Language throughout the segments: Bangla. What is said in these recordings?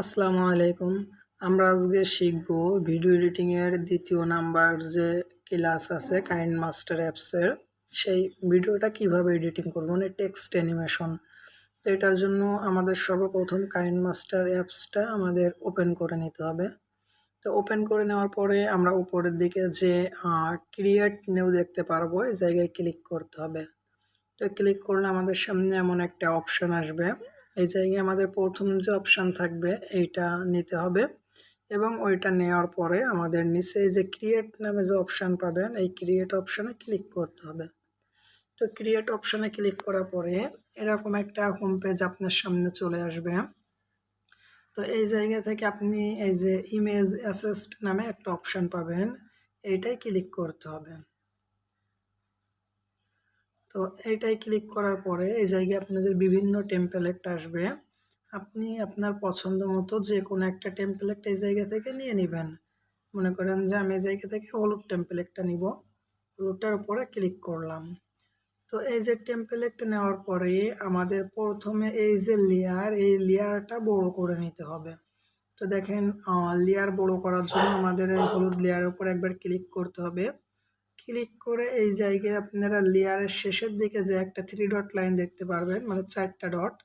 আসসালামু আলাইকুম। আমরা আজকে শিখব ভিডিও এডিটিংয়ের দ্বিতীয় নাম্বার যে ক্লাস আছে কাইন্ড মাস্টার অ্যাপসের সেই ভিডিওটা কীভাবে এডিটিং করব মানে টেক্সট অ্যানিমেশন। তো এটার জন্য আমাদের সর্বপ্রথম কাইন্ড মাস্টার অ্যাপসটা আমাদের ওপেন করে নিতে হবে। তো ওপেন করে নেওয়ার পরে আমরা উপরের দিকে যে ক্রিয়েট নিউ দেখতে পারব, এই জায়গায় ক্লিক করতে হবে। তো ক্লিক করলে আমাদের সামনে এমন একটা অপশন আসবে। এই জায়গায় আমাদের প্রথম যে অপশান থাকবে, এইটা নিতে হবে। এবং ওইটা নেওয়ার পরে আমাদের নিচে যে ক্রিয়েট নামে যে অপশান পাবেন, এই ক্রিয়েট অপশানে ক্লিক করতে হবে। তো ক্রিয়েট অপশানে ক্লিক করার পরে এরকম একটা হোম পেজ আপনার সামনে চলে আসবে। তো এই জায়গা থেকে আপনি এই যে ইমেজ অ্যাসেস্ট নামে একটা অপশান পাবেন, এইটাই ক্লিক করতে হবে। তো এইটাই ক্লিক করার পরে এই জায়গায় আপনাদের বিভিন্ন টেম্পলেট আসবে। আপনি আপনার পছন্দ মতো যে কোনো একটা টেম্পলেট এই জায়গা থেকে নিয়ে নেবেন। মনে করেন যে আমি এই জায়গা থেকে হলুদ টেম্পলেটটা নিব। হলুদটার উপরে ক্লিক করলাম। তো এই যে টেম্পলেটটা নেওয়ার পরে আমাদের প্রথমে এই যে লেয়ার এই লেয়ারটা বড় করে নিতে হবে। তো দেখেন লেয়ার বড় করার জন্য আমাদের এই হলুদ লেয়ারের উপর একবার ক্লিক করতে হবে। ক্লিক করে এই জায়গায় আপনারা লেয়ারের শেষের দিকে যে একটা থ্রি ডট লাইন দেখতে পারবেন মানে চারটা ডট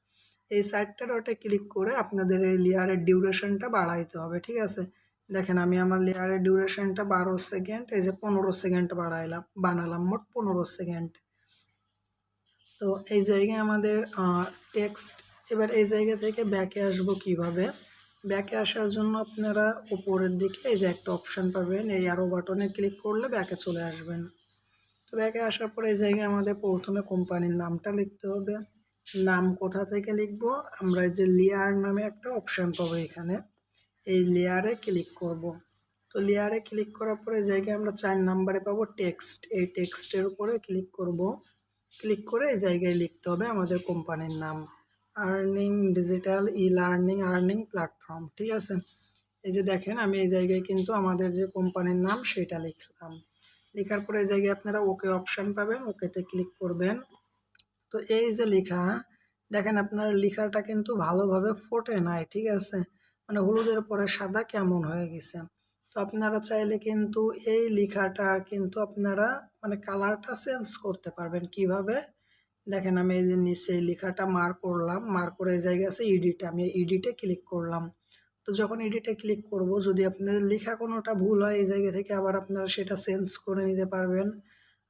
এই চারটা ডটে ক্লিক করে আপনাদের এই লেয়ারের ডিউরেশনটা বাড়াইতে হবে, ঠিক আছে? দেখেন আমি আমার লেয়ারের ডিউরেশনটা বারো সেকেন্ড এই যে পনেরো সেকেন্ড বাড়াইলাম, বানালাম মোট পনেরো সেকেন্ড তো এই জায়গায় আমাদের টেক্সট এবার এই জায়গা থেকে ব্যাকে আসব কীভাবে? ব্যাকে আসার জন্য আপনারা উপরের দিকে এই যে একটা অপশান পাবেন, এই আরও বাটনে ক্লিক করলে ব্যাকে চলে আসবেন। তো ব্যাকে আসার পরে এই জায়গায় আমাদের প্রথমে কোম্পানির নামটা লিখতে হবে। নাম কোথা থেকে লিখব? আমরা এই যে লেয়ার নামে একটা অপশান পাবো এখানে। এই লেয়ারে ক্লিক করব। তো লেয়ারে ক্লিক করার পরে জায়গায় আমরা চার নাম্বারে পাবো টেক্সট এই টেক্সটের উপরে ক্লিক করব। ক্লিক করে এই জায়গায় লিখতে হবে আমাদের কোম্পানির নাম। Earning digital e learning earning platform, ঠিক আছে? এই যে দেখেন, আমি এই জায়গায় কিন্তু আমাদের যে কোম্পানির নাম সেটা লিখলাম। লেখার পরে এই জায়গায় আপনারা ওকে অপশান পাবেন ওকেতে ক্লিক করবেন। তো এই যে লেখা, দেখেন আপনার লেখাটা কিন্তু ভালোভাবে ফোটে নাই, ঠিক আছে? মানে হলুদের পরে সাদা কেমন হয়ে গেছে। তো আপনারা চাইলে কিন্তু এই লেখাটা কিন্তু আপনারা মানে কালারটা চেঞ্জ করতে পারবেন কীভাবে? দেখেন আমি এই যে নিচে লেখাটা মার করলাম মার করে এই জায়গায় আছে ইডিট আমি ইডিটে ক্লিক করলাম। তো যখন এডিটে ক্লিক করব, যদি আপনাদের লেখা কোনোটা ভুল হয়, এই জায়গা থেকে আবার আপনারা সেটা চেঞ্জ করে নিতে পারবেন।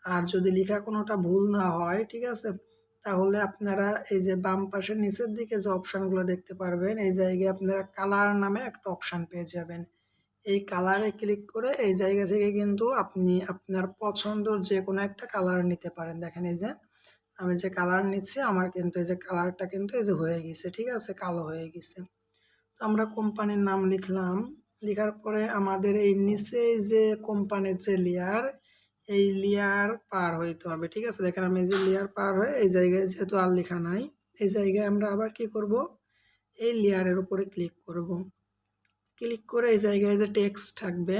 আর যদি লেখা কোনোটা ভুল না হয়, ঠিক আছে? তাহলে আপনারা এই যে বাম পাশের নিচের দিকে যে অপশানগুলো দেখতে পারবেন, এই জায়গায় আপনারা কালার নামে একটা অপশান পেয়ে যাবেন। এই কালারে ক্লিক করে এই জায়গা থেকে কিন্তু আপনি আপনার পছন্দর যে কোনো একটা কালার নিতে পারেন। দেখেন এই যে আমি যে কালার নিচ্ছি, আমার কিন্তু এই যে কালারটা কিন্তু এই যে হয়ে গেছে, ঠিক আছে? কালো হয়ে গেছে। তো আমরা কোম্পানির নাম লিখলাম। লেখার পরে আমাদের এই নিচে যে কোম্পানির যে লেয়ার এই লেয়ার পার হইতে হবে, ঠিক আছে? দেখেন আমি যে লেয়ার পার হয়ে এই জায়গায় যেহেতু আর লেখা নাই, এই জায়গায় আমরা আবার কি করব? এই লেয়ারের উপরে ক্লিক করব। ক্লিক করে এই জায়গায় যে টেক্সট থাকবে,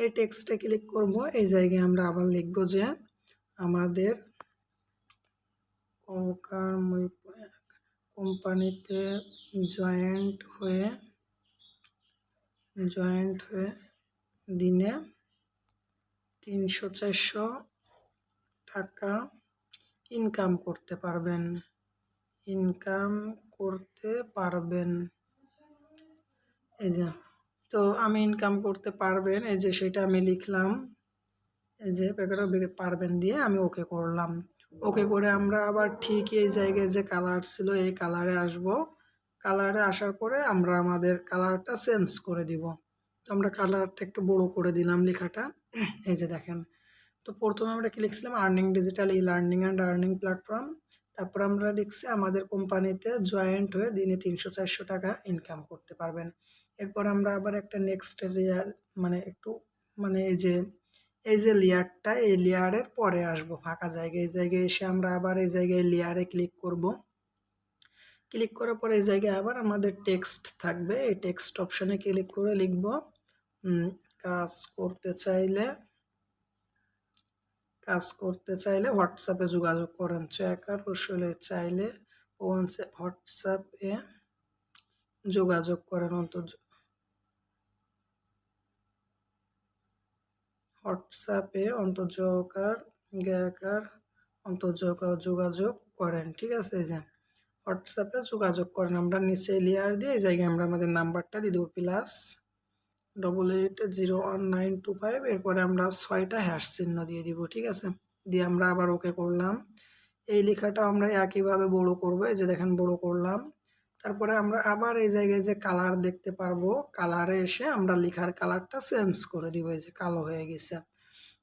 এই টেক্সটে ক্লিক করব, এই জায়গায় আমরা আবার লিখব যে আমাদের কোম্পানিতে জয়েন্ট হয়ে জয়েন্ট হয়ে দিনে তিনশো চারশো টাকা ইনকাম করতে পারবেন। ইনকাম করতে পারবেন। এই যে, তো আমি ইনকাম করতে পারবেন, এই যে সেটা আমি লিখলাম, এই যে পারবেন দিয়ে আমি ওকে করলাম। ওকে করে আমরা আবার ঠিক এই জায়গায় যে কালার ছিল এই কালারে আসব। কালারে আসার পরে আমরা আমাদের কালারটা চেঞ্জ করে দিব। তো আমরা কালারটা একটু বড় করে দিলাম লেখাটা। এই যে দেখেন। তো প্রথমে আমরা কি লিখছিলাম? Earning digital e learning and earning platform তারপর আমরা লিখছি আমাদের কোম্পানিতে জয়েন্ট হয়ে দিনে তিনশো চারশো টাকা ইনকাম করতে পারবেন। এরপর আমরা আবার একটা নেক্সট রিয়াল মানে একটু মানে এই যে এই যে লেয়ারটা এই লেয়ারের পরে আসব ফাঁকা জায়গায়। এই জায়গায় এসে আমরা আবার এই জায়গায় লেয়ারে ক্লিক করব। ক্লিক করার পরে এই জায়গায় আবার আমাদের টেক্সট থাকবে। এই টেক্সট অপশানে ক্লিক করে লিখব কাজ করতে চাইলে, কাজ করতে চাইলে হোয়াটসঅ্যাপে যোগাযোগ করেন। চেকার রসলে চাইলে হোয়াটসঅ্যাপে যোগাযোগ করেন অন্তর হোয়াটসঅ্যাপে অন্তর্যোগাকার জ্ঞাকার অন্তর্যোগা যোগাযোগ করেন, ঠিক আছে? এই যে হোয়াটসঅ্যাপে যোগাযোগ করেন। আমরা নিচে লেয়ার দিয়ে এই জায়গায় আমরা আমাদের নাম্বারটা দিয়ে দেবো plus double eight zero one nine two five এরপরে আমরা ছয়টা হ্যাশ চিহ্ন দিয়ে দিব, ঠিক আছে? দিয়ে আমরা আবার ওকে করলাম। এই লেখাটা আমরা একইভাবে বড় করব। এই যে দেখেন, বড় করলাম। তারপরে আমরা আবার এই জায়গায় যে কালার দেখতে পারব কালারে এসে আমরা লেখার কালারটা চেঞ্জ করে দিব, এই যে কালো হয়ে গেছে।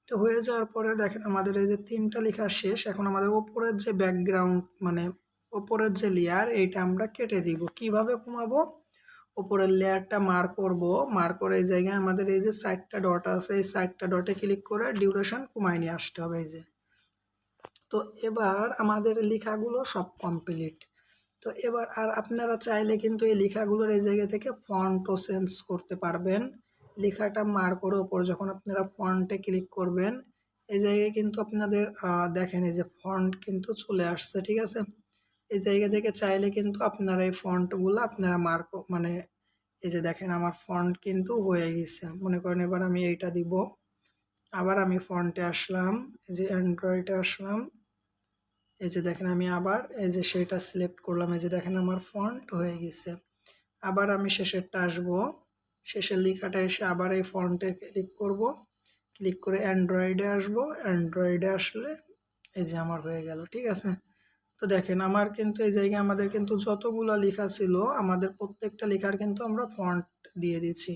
তো হয়ে যাওয়ার পরে দেখেন আমাদের এই যে তিনটা লেখা শেষ, এখন আমাদের ওপরের যে ব্যাকগ্রাউন্ড মানে ওপরের যে লেয়ার এইটা আমরা কেটে দিব। কীভাবে কমাবো? ওপরের লেয়ারটা মার করব মার করে এই জায়গায় আমাদের এই যে সাইডটা ডট আছে, এই সাইডটা ডটে ক্লিক করে ডিউরেশন কমায় নিয়ে আসতে হবে, এই যে। তো এবার আমাদের লেখাগুলো সব কমপ্লিট তো এবার আর আপনারা চাইলে কিন্তু এই লেখাগুলোর এই জায়গা থেকে ফন্টও চেঞ্জ করতে পারবেন। লেখাটা মার করে ওপর যখন আপনারা ফন্টে ক্লিক করবেন, এই জায়গায় কিন্তু আপনাদের দেখেন এই যে ফন্ট কিন্তু চলে আসছে, ঠিক আছে? এই জায়গা থেকে চাইলে কিন্তু আপনারা এই ফন্টগুলো আপনারা মার্ক মানে এই যে দেখেন আমার ফন্ট কিন্তু হয়ে গেছে। মনে করেন এবার আমি এইটা দিব। আবার আমি ফন্টে আসলাম, এই যে অ্যান্ড্রয়েডে আসলাম। এই যে দেখেন আমি আবার এই যে সেটা সিলেক্ট করলাম, এই যে দেখেন আমার ফন্ট হয়ে গেছে। আবার আমি শেষেরটা আসব। শেষের লেখাটা এসে আবার এই ফন্টে ক্লিক করব। ক্লিক করে অ্যান্ড্রয়েডে আসব। অ্যান্ড্রয়েডে আসলে এই যে আমার হয়ে গেল, ঠিক আছে? তো দেখেন আমার কিন্তু এই জায়গায় আমাদের কিন্তু যতগুলো লেখা ছিল, আমাদের প্রত্যেকটা লেখার কিন্তু আমরা ফন্ট দিয়ে দিচ্ছি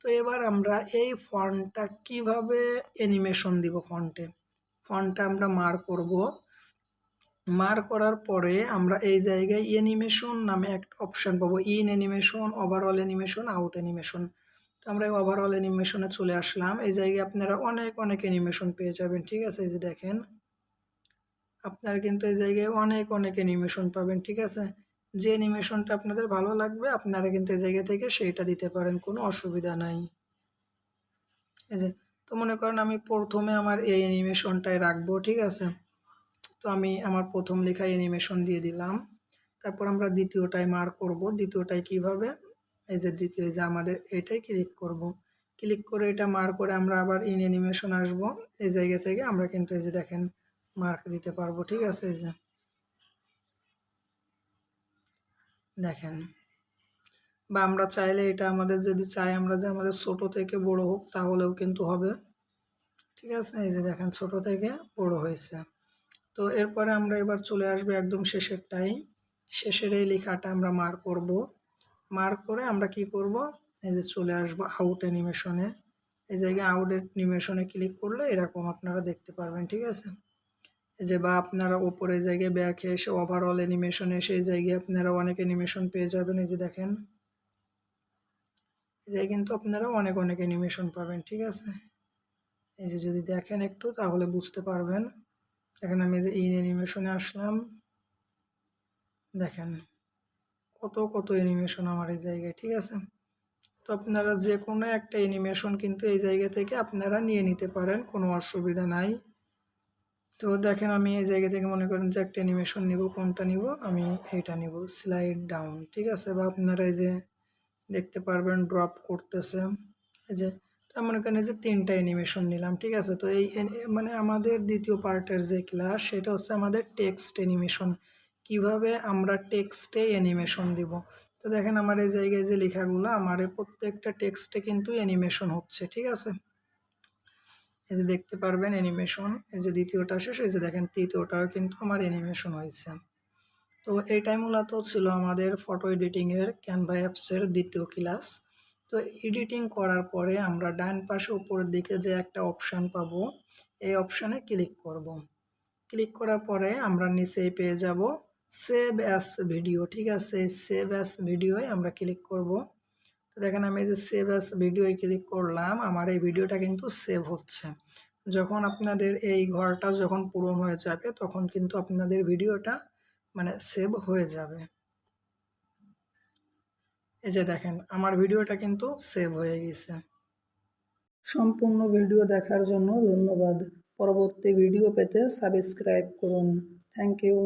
তো এবার আমরা এই ফন্টটা কীভাবে অ্যানিমেশন দিব ফন্টে ফন্টটা আমরা মার করব। মার করার পরে আমরা এই জায়গায় অ্যানিমেশন নামে একটা অপশান পাবো। In animation overall animation out animation তো আমরা ওভারঅল অ্যানিমেশনে চলে আসলাম। এই জায়গায় আপনারা অনেক অনেক অ্যানিমেশন পেয়ে যাবেন, ঠিক আছে? এই যে দেখেন। আপনারা কিন্তু এই জায়গায় অনেক অনেক অ্যানিমেশন পাবেন, ঠিক আছে? যে অ্যানিমেশনটা আপনাদের ভালো লাগবে, আপনারা কিন্তু এই জায়গা থেকে সেইটা দিতে পারেন, কোনো অসুবিধা নাই। এই যে, তো মনে করেন আমি প্রথমে আমার এই অ্যানিমেশনটাই রাখব, ঠিক আছে? তো আমি আমার প্রথম লেখা অ্যানিমেশন দিয়ে দিলাম। তারপর আমরা দ্বিতীয়টায় মার করব। দ্বিতীয়টাই কীভাবে? এই যে দ্বিতীয় যে আমাদের এটাই ক্লিক করব। ক্লিক করে এটা মার করে আমরা আবার ইন অ্যানিমেশন আসব। এই জায়গা থেকে আমরা কিন্তু এই যে দেখেন মার্ক দিতে পারব, ঠিক আছে? এই যে দেখেন। বা আমরা চাইলে এটা আমাদের যদি চাই, আমরা যে আমাদের ছোট থেকে বড় হোক তাহলেও কিন্তু হবে। ঠিক আছে? এই যে দেখেন ছোট থেকে বড় হয়েছে। তো এরপরে আমরা এবার চলে আসব একদম শেষের শেষেরটাই। শেষের এই লেখাটা আমরা মার করব। মার করে আমরা কি করব? এই যে চলে আসব আউট অ্যানিমেশনে এই জায়গায় আউট অ্যানিমেশনে ক্লিক করলে এরকম আপনারা দেখতে পারবেন, ঠিক আছে? এই যে বা আপনারা ওপরে জায়গায় ব্যাকে এসে ওভারঅল অ্যানিমেশনে সেই জায়গায় আপনারা অনেক অ্যানিমেশন পেয়ে যাবেন, এই যে দেখেন। এই জায়গায় কিন্তু আপনারা অনেক অনেক অ্যানিমেশন পাবেন, ঠিক আছে? এই যে যদি দেখেন একটু তাহলে বুঝতে পারবেন। এখন আমি যে ইন অ্যানিমেশনে আসলাম, দেখেন কত কত অ্যানিমেশন আমার এই জায়গায়, ঠিক আছে? তো আপনারা যে কোনো একটা অ্যানিমেশন কিন্তু এই জায়গা থেকে আপনারা নিয়ে নিতে পারেন, কোনো অসুবিধা নাই। তো দেখেন আমি এই জায়গা থেকে মনে করেন যে একটা অ্যানিমেশন নিব, কোনটা নিব? আমি এইটা নিব স্লাইড ডাউন ঠিক আছে? বা আপনারা এই যে দেখতে পারবেন ড্রপ করতেছে। এই যে মনে করেন যে তিনটা অ্যানিমেশন নিলাম, ঠিক আছে? তো এই মানে আমাদের দ্বিতীয় পার্টের যে ক্লাস সেটা হচ্ছে আমাদের টেক্সট অ্যানিমেশন কীভাবে আমরা টেক্সটে অ্যানিমেশন দিব? তো দেখেন আমার এই জায়গায় যে লেখাগুলো, আমার প্রত্যেকটা টেক্সটে কিন্তু অ্যানিমেশন হচ্ছে, ঠিক আছে? এই যে দেখতে পারবেন অ্যানিমেশন এই যে দ্বিতীয়টা শেষ, এই যে দেখেন তৃতীয়টাও কিন্তু আমার অ্যানিমেশন হয়েছে। তো এইটাই মূলত ছিল আমাদের ফটো এডিটিংয়ের ক্যানভা অ্যাপসের দ্বিতীয় ক্লাস তো এডিটিং করার পরে আমরা ডান পাশে উপরের দিকে যে একটা অপশান পাবো, এই অপশানে ক্লিক করব। ক্লিক করার পরে আমরা নিচেই পেয়ে যাব সেভ অ্যাস ভিডিও ঠিক আছে? সেভ অ্যাস ভিডিওয় আমরা ক্লিক করব। তো দেখেন আমি যে সেভ অ্যাস ভিডিওয় ক্লিক করলাম, আমার এই ভিডিওটা কিন্তু সেভ হচ্ছে। যখন আপনাদের এই ঘরটা যখন পূরণ হয়ে যাবে, তখন কিন্তু আপনাদের ভিডিওটা মানে সেভ হয়ে যাবে। এই যে দেখেন, আমার ভিডিওটা কিন্তু সেভ হয়ে গেছে। সম্পূর্ণ ভিডিও দেখার জন্য ধন্যবাদ। পরবর্তী ভিডিও পেতে সাবস্ক্রাইব করুন। Thank you